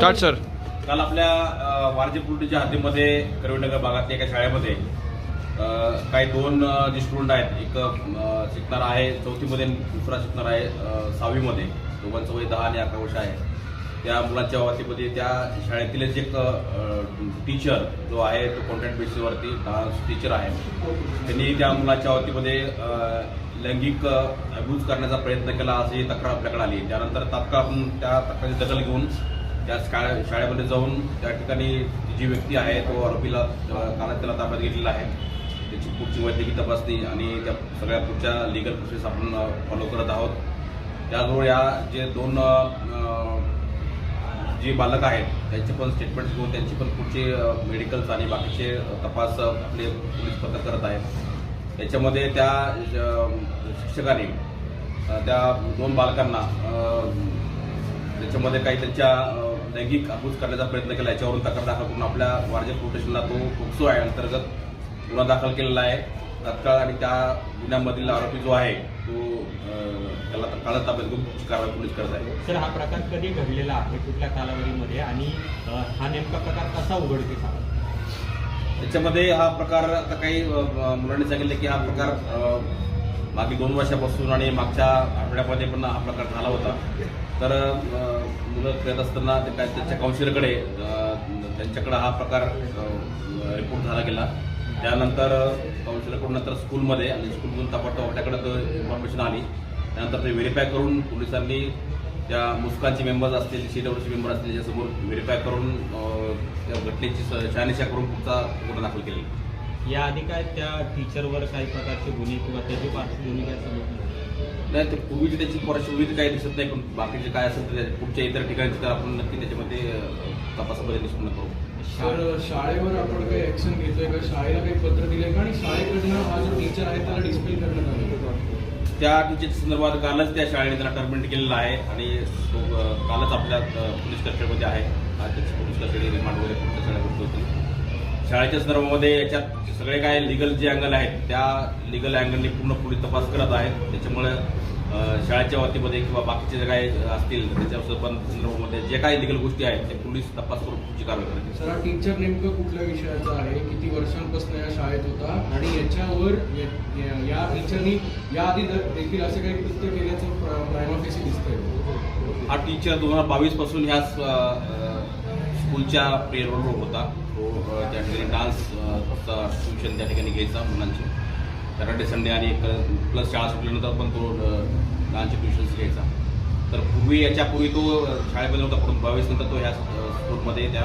Start sir काल आपल्या वारजे पुलटीच्या हद्दीमध्ये करवीनगर भागातल्या एका शाळेमध्ये काही दोन जे स्टुडंट आहेत एक शिकणार आहे चौथीमध्ये दुसरा शिकणार आहे सहावीमध्ये. दोघांचं वय दहा आणि अकरा वर्ष आहे. त्या मुलांच्या बाबतीमध्ये त्या शाळेतीलच एक टीचर जो आहे तो कॉन्ट्रॅक्ट बेसिसवरती डान्स टीचर आहे. त्यांनी त्या मुलाच्या बाबतीमध्ये लैंगिक अब्यूज करण्याचा प्रयत्न केला अशी तक्रार आपल्याकडे आली. त्यानंतर तात्काळ आपण त्या तक्रारीची दखल घेऊन त्या शाळा शाळेमध्ये जाऊन त्या ठिकाणी जी व्यक्ती आहे तो आरोपीला कानात त्याला ताब्यात घेतलेला आहे. त्याची पुढची वैद्यकीय तपासणी आणि त्या सगळ्या पुढच्या लिगल प्रोसेस आपण फॉलो करत आहोत. त्याचबरोबर या जे दोन जे बालक आहेत त्यांचे पण स्टेटमेंट घेऊन त्यांची पण पुढचे मेडिकल्स आणि बाकीचे तपास आपले पोलीस पथक करत आहेत. त्याच्यामध्ये त्या शिक्षकाने त्या दोन बालकांना त्याच्यामध्ये काही त्यांच्या लैंगिक अबूज करण्याचा प्रयत्न केला. याच्यावरून तक्रार दाखल करून आपल्या वारजे प्रोटेशनला तो पोक्सो आहे. अंतर्गत गुन्हा दाखल केलेला आहे. तत्काळ आणि त्या गुन्ह्यामधील आरोपी जो आहे तो त्याला तत्काळ ताब्यात घेऊन कारवाई पोलीस करत आहे. सर हा प्रकार कधी घडलेला आहे? कुठल्या कालावधीमध्ये? आणि हा नेमका प्रकार कसा उघडकीस आला? त्याच्यामध्ये हा प्रकार आता काही मुलांनी सांगितले की हा प्रकार मागील दोन वर्षापासून आणि मागच्या आठवड्यामध्ये पण हा प्रकार झाला होता. तर मुलं खेळत असताना ते काय त्यांच्या काउन्सिलरकडे त्यांच्याकडे हा प्रकार रिपोर्ट झाला गेला. त्यानंतर काउन्सिलरकडून नंतर स्कूलमध्ये आणि स्कूलमधून ताबडतोब आपल्याकडे तो इन्फॉर्मेशन आली. त्यानंतर ते व्हेरीफाय करून पोलिसांनी त्या मुस्कानचे मेंबर्स असतील सी डब्ल्यूचे मेंबर असतील त्याच्यासमोर व्हेरीफाय करून त्या घटनेची स- शहानिशा करून पुढचा गुन्हा दाखल केला याआधी काय त्या टीचरवर काही प्रकारचे गुन्हे किंवा त्याची पार्श्वभूमी काय समजली नाही. ते पूर्वीची त्याची पार्श्वभूमी काही दिसत नाही पण बाकीचे काय असेल तर पुढच्या इतर ठिकाणची तर आपण नक्की त्याच्यामध्ये तपासामध्ये निष्पन्न करू तर शाळेवर आपण काही ऍक्शन घेतोय का? शाळेला काही पत्र दिलंय का? आणि शाळेकडनं हा जो टीचर आहे त्याला डिस्प्ले करण्यात आलं. त्या टीचरच्या संदर्भात कालच त्या शाळेने त्याला टर्मिनेट केलेला आहे आणि कालच आपल्या पोलीस कस्टडीमध्ये आहे. पोलीस कस्टडी रिमांड वगैरे शाळेच्या संदर्भामध्ये याच्यात सगळे काय लिगल जे अँगल आहेत त्या लिगल अँगलने पूर्ण पोलीस तपास करत आहेत. त्याच्यामुळे शाळेच्या वतीमध्ये किंवा बाकीचे जे काय असतील त्याच्या संदर्भामध्ये जे काही लिगल गोष्टी आहेत ते पोलीस तपास करून पुढची कारवाई करतील. सर हा टीचर नेमकं कुठल्या विषयाचा आहे? किती वर्षांपासून या शाळेत होता? आणि याच्यावर या- टीचरनी याआधी देखील असे काही कृत्य केल्याचं प्रायमाफेसी दिसतंय. हा टीचर दोन हजार बावीसपासून ह्या स्कूलच्या पेरोलवर होता. तो त्या ठिकाणी डान्स ट्युशन त्या ठिकाणी घ्यायचा मुलांची. सॅटर्डे संडे आणि प्लस शाळा सुटल्यानंतर पण तो डान्सचे ट्युशन्स घ्यायचा. तर पूर्वी याच्यापूर्वी तो शाळेमध्ये होता पण बावीस नंतर तो ह्या स्कूलमध्ये त्या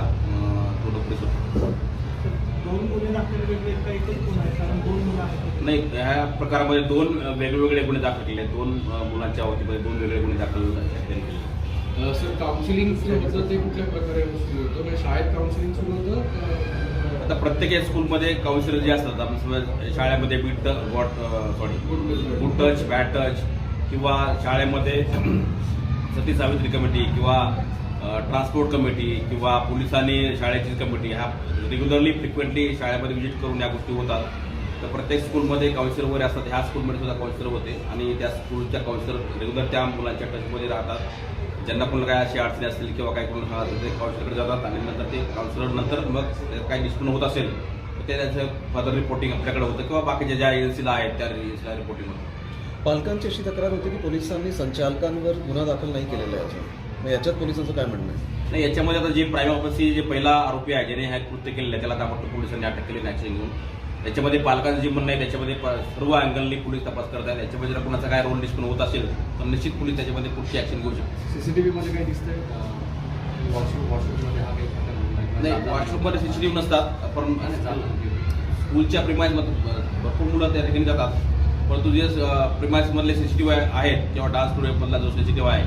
तो नोकरीस होता नाही ह्या प्रकारामध्ये दोन वेगवेगळे गुन्हे दाखल केले आहेत. दोन मुलांच्या वतीमध्ये दोन वेगळे गुन्हे दाखल केले सर काउन्सिलिंग होतं ते कुठल्या प्रकारे होतं? म्हणजे शाळेत काउन्सिलिंग सुरू होतं? आता प्रत्येक स्कूलमध्ये काउन्सिलर जे असतात आपण समजा शाळेमध्ये बीट what sorry good touch bad touch किंवा शाळेमध्ये सती सावित्री कमिटी किंवा ट्रान्सपोर्ट कमिटी किंवा पोलिसांनी शाळेची कमिटी ह्या रेग्युलरली फ्रिक्वेंटली शाळेमध्ये व्हिजिट करून या गोष्टी होतात. तर प्रत्येक स्कूलमध्ये काउन्सिलर वगैरे असतात ह्या स्कूलमध्ये सुद्धा काउन्सिलर होते. आणि त्या स्कूलच्या काउन्सिलर रेग्युलर त्या मुलांच्या टचमध्ये राहतात. ज्यांना कोणाला काय अशी अडचणी असतील किंवा काही कोणाला हा असेल ते काउन्सिलरकडे जातात आणि नंतर ते काउन्सिलर नंतर मग काही निष्पन्न होत असेल तर ते त्याचं फर्दर रिपोर्टिंग आपल्याकडे होतं किंवा बाकीच्या ज्या एजन्सीला आहेत त्या एजन्सीला रिपोर्टिंग होतं. पालकांची अशी तक्रार होती की पोलिसांनी संचालकांवर गुन्हा दाखल नाही केलेला आहे मग याच्यात पोलिसांचं काय म्हणणं आहे? नाही याच्यामध्ये आता जे प्राईम ऑफिसची जे पहिला आरोपी आहे ज्याने हे कृत्य केलेलं आहे त्याला ताबडतोब पोलिसांनी अटक केली ऍक्शन घेऊन. त्याच्यामध्ये पालकांचं जे म्हणणं आहे त्याच्यामध्ये सर्व अँगलनी पोलीस तपास करत आहेत. याच्यामध्ये जर कोणाचा काय रोल निष्पन्न होत असेल तर निश्चित पोलीस त्याच्यामध्ये पुढची ऍक्शन घेऊ शकतात. सीसीटीव्ही मध्ये काही दिसतंय वॉशरूम वॉशरूममध्ये हा काही नाही वॉशरूममध्ये सीसीटीव्ही नसतात पण स्कूलच्या प्रिमाइजमध्ये भरपूर मुलं त्या ठिकाणी जातात. परंतु जे प्रिमाइजमधले सीसीटीव्ही आहेत किंवा डान्स स्टुडिओमधला जो सीसीटीव्ही आहे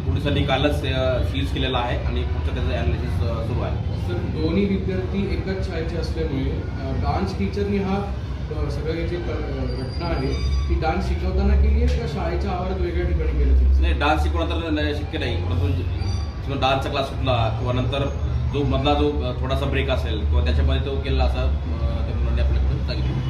पोलिसांनी कालच सीज केलेला आहे आणि पुढचं त्याचं अनालिसिस सुरू आहे. तर दोन्ही विद्यार्थी एकाच शाळेचे असल्यामुळे डान्स टीचरनी हा सगळं जे घटना आहे ती डान्स शिकवताना केली आहे का शाळेच्या आवारात वेगळ्या ठिकाणी केलं नाही डान्स शिकवणं तर शक्य नाही. परंतु डान्सचा क्लास सुटला किंवा नंतर जो मधला जो थोडासा ब्रेक असेल किंवा त्याच्यामध्ये तो केलेला असा त्या मुलांनी आपल्याकडे सांगितलं.